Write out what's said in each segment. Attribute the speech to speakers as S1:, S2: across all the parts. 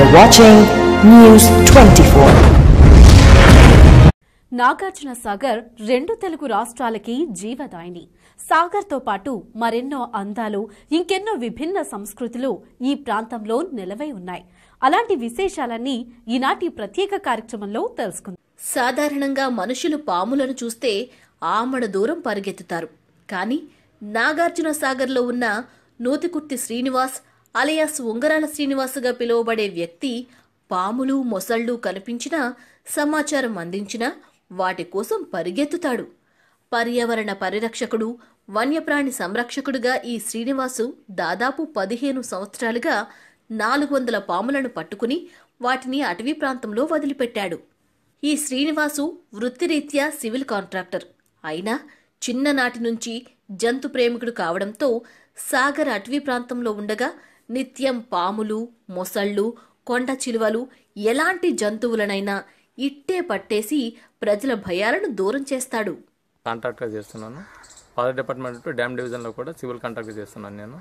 S1: You're watching News 24.
S2: Nagarjuna Sagar రెండు తెలుగు రాష్ట్రాలకి జీవదాయిని. సాగర్తో పాటు మరెన్నో అందాలు ఇంకెన్నో విభిన్న సంస్కృతులు ఈ ప్రాంతంలో నిలవై ఉన్నాయి. అలాంటి విశేషాలన్నీ ఈనాటి ప్రత్యేక కార్యక్రమంలో తెలుసుకుందాం.
S3: సాధారణంగా మనుషులు పాములను చూస్తే ఆమడ దూరం పరిగెత్తుతారు. కానీ నాగార్జున సాగర్లో ఉన్న నూతికుర్తి శ్రీనివాస్ అలియాస్ ఉంగరాల శ్రీనివాసుగా పిలువబడే వ్యక్తి పాములు మొసళ్ళు కనిపించినా సమాచారం అందించినా వాటి కోసం పరిగెత్తుతాడు. పర్యావరణ పరిరక్షకుడు వన్యప్రాణి సంరక్షకుడుగా ఈ శ్రీనివాసు దాదాపు పదిహేను సంవత్సరాలుగా నాలుగు వందల పాములను పట్టుకుని వాటిని అటవీ ప్రాంతంలో వదిలిపెట్టాడు. ఈ శ్రీనివాసు వృత్తిరీత్యా సివిల్ కాంట్రాక్టర్. అయినా చిన్ననాటి నుంచి జంతు ప్రేమికుడు కావడంతో సాగర్ అటవీ ప్రాంతంలో ఉండగా నిత్యం పాములు మొసళ్ళు కొండ చిలువలు ఎలాంటి జంతువులనైనా ఇట్టే పట్టేసి ప్రజల భయాలను దూరం చేస్తాడు.
S4: కాంట్రాక్ట్గా చేస్తున్నాను. ఫారెస్ట్ డిపార్ట్మెంట్ డ్యామ్ డివిజన్లో కూడా సివిల్ కాంట్రాక్ట్ చేస్తున్నాను నేను.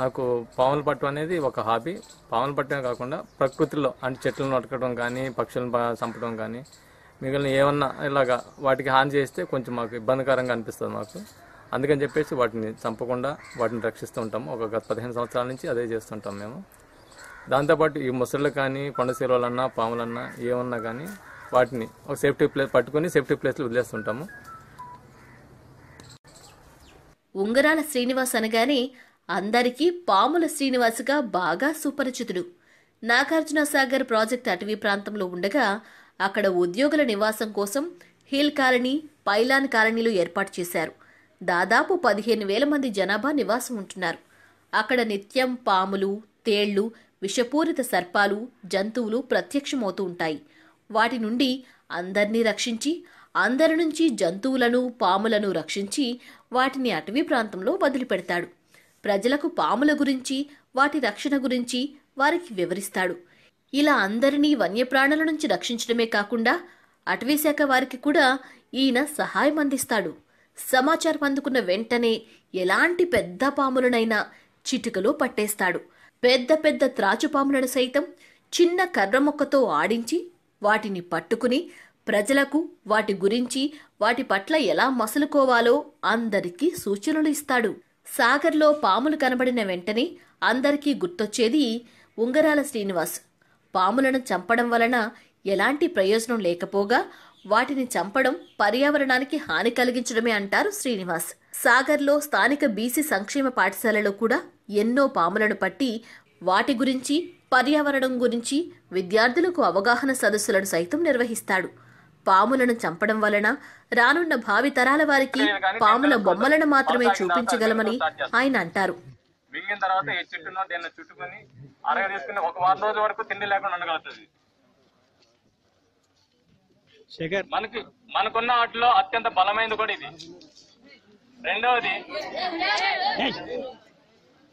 S4: నాకు పాములు పట్టు అనేది ఒక హాబీ. పాములు పట్టడం కాకుండా ప్రకృతిలో అంటే చెట్లను నటకడం కానీ పక్షులను చంపడం కానీ మిగిలిన ఏమన్నా ఇలాగా వాటికి హాని చేస్తే కొంచెం మాకు ఇబ్బందికరంగా అనిపిస్తుంది మాకు. అందుకని చెప్పేసి వాటిని చంపకుండా వాటిని రక్షిస్తూ ఉంటాము. ఒక గత పదిహేను సంవత్సరాల నుంచి అదే చేస్తుంటాం మేము. దాంతోపాటు ఈ ముసళ్ళు కానీ కొండ శీలవలన్నా పాములన్నా ఏమన్నా కానీ వాటిని ఒక సేఫ్టీ ప్లేస్ పట్టుకొని సేఫ్టీ ప్లేస్లో వదిలేస్తుంటాము.
S3: ఉంగరాల శ్రీనివాస్ అనగానే అందరికీ పాముల శ్రీనివాసుగా బాగా సుపరిచితుడు. నాగార్జున సాగర్ ప్రాజెక్ట్ అటవీ ప్రాంతంలో ఉండగా అక్కడ ఉద్యోగుల నివాసం కోసం హిల్ కాలనీ పైలాన్ కాలనీలు ఏర్పాటు చేశారు. దాదాపు పదిహేను వేల మంది జనాభా నివాసం ఉంటున్నారు. అక్కడ నిత్యం పాములు తేళ్ళు విషపూరిత సర్పాలు జంతువులు ప్రత్యక్షమవుతూ ఉంటాయి. వాటి నుండి అందరినీ రక్షించి అందరి నుంచి జంతువులను పాములను రక్షించి వాటిని అటవీ ప్రాంతంలో వదిలిపెడతాడు. ప్రజలకు పాముల గురించి వాటి రక్షణ గురించి వారికి వివరిస్తాడు. ఇలా అందరినీ వన్యప్రాణుల నుంచి రక్షించడమే కాకుండా అటవీశాఖ వారికి కూడా ఈయన సహాయం అందిస్తాడు. సమాచారం అందుకున్న వెంటనే ఎలాంటి పెద్ద పాములనైనా చిటికలో పట్టేస్తాడు. పెద్ద పెద్ద త్రాచుపాములను సైతం చిన్న కర్ర మొక్కతో ఆడించి వాటిని పట్టుకుని ప్రజలకు వాటి గురించి వాటి పట్ల ఎలా మసలుకోవాలో అందరికీ సూచనలు ఇస్తాడు. సాగర్లో పాములు కనబడిన వెంటనే అందరికీ గుర్తొచ్చేది ఉంగరాల శ్రీనివాస్. పాములను చంపడం వలన ఎలాంటి ప్రయోజనం లేకపోగా వాటిని చంపడం పర్యావరణానికి హాని కలిగించడమే అంటారు శ్రీనివాస్. సాగర్లో స్థానిక బీసీ సంక్షేమ పాఠశాలలో కూడా ఎన్నో పాములను పట్టి వాటి గురించి పర్యావరణం గురించి విద్యార్థులకు అవగాహన సదస్సులను సైతం నిర్వహిస్తాడు. పాములను చంపడం వలన రానున్న భావి తరాల వారికి పాముల బొమ్మలను మాత్రమే చూపించగలమని ఆయన అంటారు.
S4: మింగిన తర్వాత ఈ చెట్టును దీన్ని చుట్టుకొని అరగ తీసుకుని ఒక వారం రోజుల వరకు తిండి లేకుండా ఉండగలుగుతుంది.
S5: శేఖర్.
S4: మనకి మనకున్న వాటిలో అత్యంత బలమైనది కూడా ఇది. రెండవది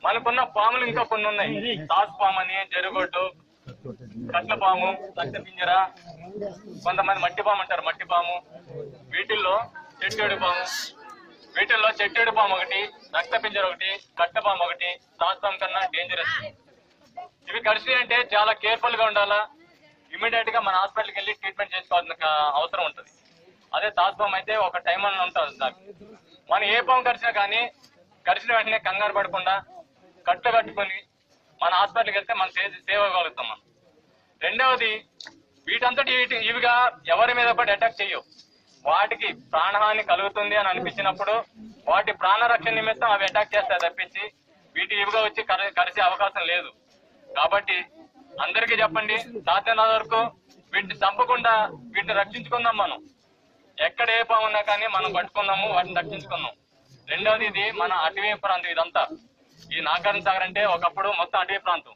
S4: మనకున్న పాములు ఇంకా కొన్ని ఉన్నాయి. తాసు పాము అని జరుగొడ్డు కట్ల పాము రక్త పింజర కొంతమంది మట్టి పాము అంటారు మట్టి పాము వీటిల్లో చెట్టేడు పాము వీటిల్లో చెట్టేడు పాము ఒకటి రక్త పింజర ఒకటి కట్ట పాము ఒకటి తాసు పాము కన్నా డేంజరస్ ఇవి కరిచినాయి అంటే చాలా కేర్ఫుల్గా ఉండాలా? ఇమీడియట్గా మన హాస్పిటల్కి వెళ్ళి ట్రీట్మెంట్ చేసుకోవాల్సిన అవసరం ఉంటుంది. అదే తాస్పామ్ అయితే ఒక టైం అని ఉంటుంది దానికి మనం ఏ పాము కరిచినా కానీ కరిచిన వెంటనే కంగారు పడకుండా కట్టు కట్టుకొని మన హాస్పిటల్కి వెళ్తే మనం సేవ్ సేవ అవ్వగలుగుతాం మనం. రెండవది వీటంతటి వీటి ఇవిగా ఎవరి మీద పడి అటాక్ చేయవు. వాటికి ప్రాణహాని కలుగుతుంది అని అనిపించినప్పుడు వాటి ప్రాణ రక్షణ నిమిత్తం అవి అటాక్ చేస్తాయి తప్పించి వీటి ఇవిగా వచ్చి కర- అవకాశం లేదు. కాబట్టి అందరికీ చెప్పండి సాధ్యమైనంత వరకు వీటిని చంపకుండా వీటిని రక్షించుకుందాం మనం. ఎక్కడ ఏ పామున్నా కానీ మనం పట్టుకుందాము వాటిని రక్షించుకుందాం. రెండవది ఇది మన అటవీ ప్రాంతం ఇదంతా. ఈ నాగార్జున సాగర్ అంటే ఒకప్పుడు మొత్తం అటవీ ప్రాంతం.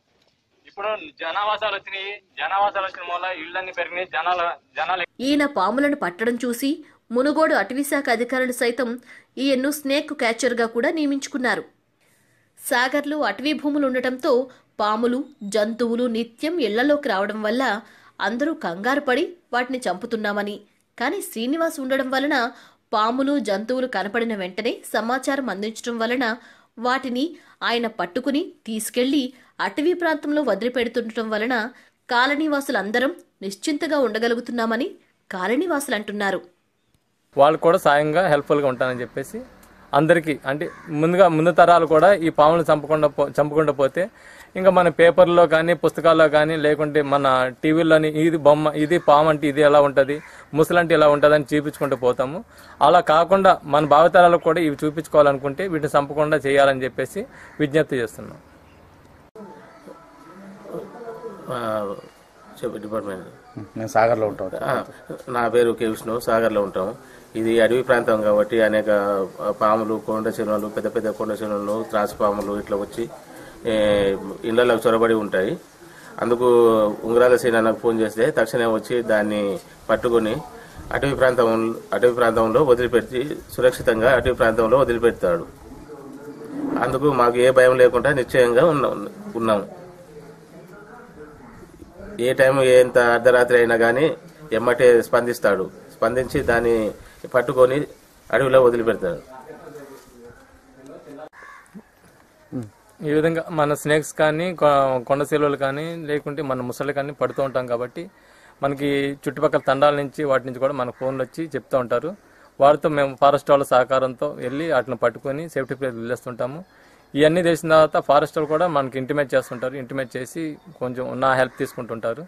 S4: ఇప్పుడు జనావాసాలు వచ్చినాయి. జనావాసాలు వచ్చిన మూల ఇళ్ళన్ని పెరిగినాయి. జనాల జనాలు
S3: ఈయన పాములను పట్టడం చూసి మునుగోడు అటవీశాఖ అధికారులు సైతం ఈయన్ను స్నేక్ క్యాచర్గా కూడా నియమించుకున్నారు. సాగర్లో అటవీ భూములు ఉండటంతో పాములు జంతువులు నిత్యం ఇళ్ళలోకి రావడం వల్ల అందరూ కంగారు పడి వాటిని చంపుతున్నామని. కానీ శ్రీనివాస్ ఉండడం వలన పాములు జంతువులు కనపడిన వెంటనే సమాచారం అందించడం వలన వాటిని ఆయన పట్టుకుని తీసుకెళ్ళి అటవీ ప్రాంతంలో వదిలిపెడుతుండటం వలన కాలనీవాసులందరం నిశ్చింతగా ఉండగలుగుతున్నామని కాలనీవాసులు అంటున్నారు
S5: వాళ్ళు కూడా సాయంగా హెల్ప్ఫుల్గా ఉంటానని చెప్పేసి అందరికీ అంటే ముందుగా ముందు తరాలు కూడా ఈ పాములను చంపకుండా పో చంపకుండా పోతే ఇంకా మన పేపర్లో కానీ పుస్తకాల్లో కానీ లేకుంటే మన టీవీలోని ఇది బొమ్మ ఇది పాము అంటే ఇది ఎలా ఉంటుంది ముసలంటే ఎలా ఉంటుంది అని చూపించుకుంటూ పోతాము. అలా కాకుండా మన భావితరాలకు కూడా ఇవి చూపించుకోవాలనుకుంటే వీటిని చంపకుండా చేయాలని చెప్పేసి విజ్ఞప్తి చేస్తున్నాం.
S6: డిపార్ట్మెంట్
S7: నేను సాగర్లో ఉంటాను.
S6: నా పేరు కే విష్ణు సాగర్లో ఉంటాం ఇది అడవి ప్రాంతం కాబట్టి అనేక పాములు కొండ చెరువులు పెద్ద పెద్ద కొండ చెరువులు త్రాసు పాములు ఇట్లా వచ్చి ఇళ్ళలో చొరబడి ఉంటాయి. అందుకు ఉంగరాల సేన ఫోన్ చేస్తే తక్షణమే వచ్చి దాన్ని పట్టుకొని అటవీ ప్రాంతం అటవీ ప్రాంతంలో వదిలిపెట్టి సురక్షితంగా అటవీ ప్రాంతంలో వదిలిపెడతాడు. అందుకు మాకు ఏ భయం లేకుండా నిశ్చయంగా ఉన్నాం ఉన్నాము ఏ టైం ఎంత అర్ధరాత్రి అయినా కానీ ఎమ్మటే స్పందిస్తాడు. స్పందించి దాన్ని పట్టుకొని అడవిలో వదిలిపెడతాడు.
S5: ఈ విధంగా మన స్నేక్స్ కానీ కొ- కొండ సెలవులు కానీ లేకుంటే మన ముసళ్ళు కానీ పడుతూ ఉంటాం కాబట్టి మనకి చుట్టుపక్కల తండాల నుంచి వాటి నుంచి కూడా మన ఫోన్లు వచ్చి చెప్తూ ఉంటారు. వారితో మేము ఫారెస్ట్ వాళ్ళ సహకారంతో వెళ్ళి వాటిని పట్టుకొని సేఫ్టీ ప్లేస్ వదిలేస్తుంటాము ఇవన్నీ తెలిసిన తర్వాత ఫారెస్ట్ వాళ్ళు కూడా మనకి ఇంటిమేట్ చేస్తుంటారు. ఇంటిమేట్ చేసి కొంచెం నా హెల్ప్ తీసుకుంటుంటారు.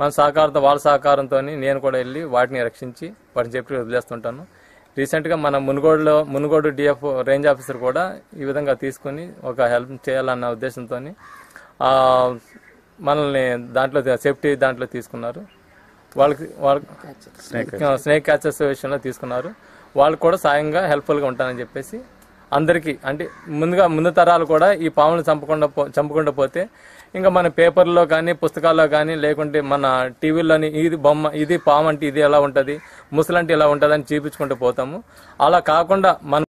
S5: మన సహకారంతో వాళ్ళ సహకారంతో నేను కూడా వెళ్ళి వాటిని రక్షించి వాటిని సేఫ్టీ వదిలేస్తుంటాను. రీసెంట్గా మన మునుగోడులో మునుగోడు డిఎఫ్ రేంజ్ ఆఫీసర్ కూడా ఈ విధంగా తీసుకుని ఒక హెల్ప్ చేయాలన్న ఉద్దేశంతో మనల్ని దాంట్లో సేఫ్టీ దాంట్లో తీసుకున్నారు. వాళ్ళకి వాళ్ళకి స్నేక్ క్యాచెస్ విషయంలో తీసుకున్నారు. వాళ్ళు కూడా సాయంగా హెల్ప్ఫుల్గా ఉంటానని చెప్పేసి అందరికీ అంటే ముందుగా ముందు తరాలు కూడా ఈ పాములను చంపకుండా పో చంపకుండా పోతే ఇంకా మన పేపర్లో కానీ పుస్తకాల్లో కానీ లేకుంటే మన టీవీలోని ఇది బొమ్మ ఇది పాము అంటే ఇది ఎలా ఉంటుంది ముసలంటే ఎలా ఉంటుంది అని చూపించుకుంటూ పోతాము. అలా కాకుండా మన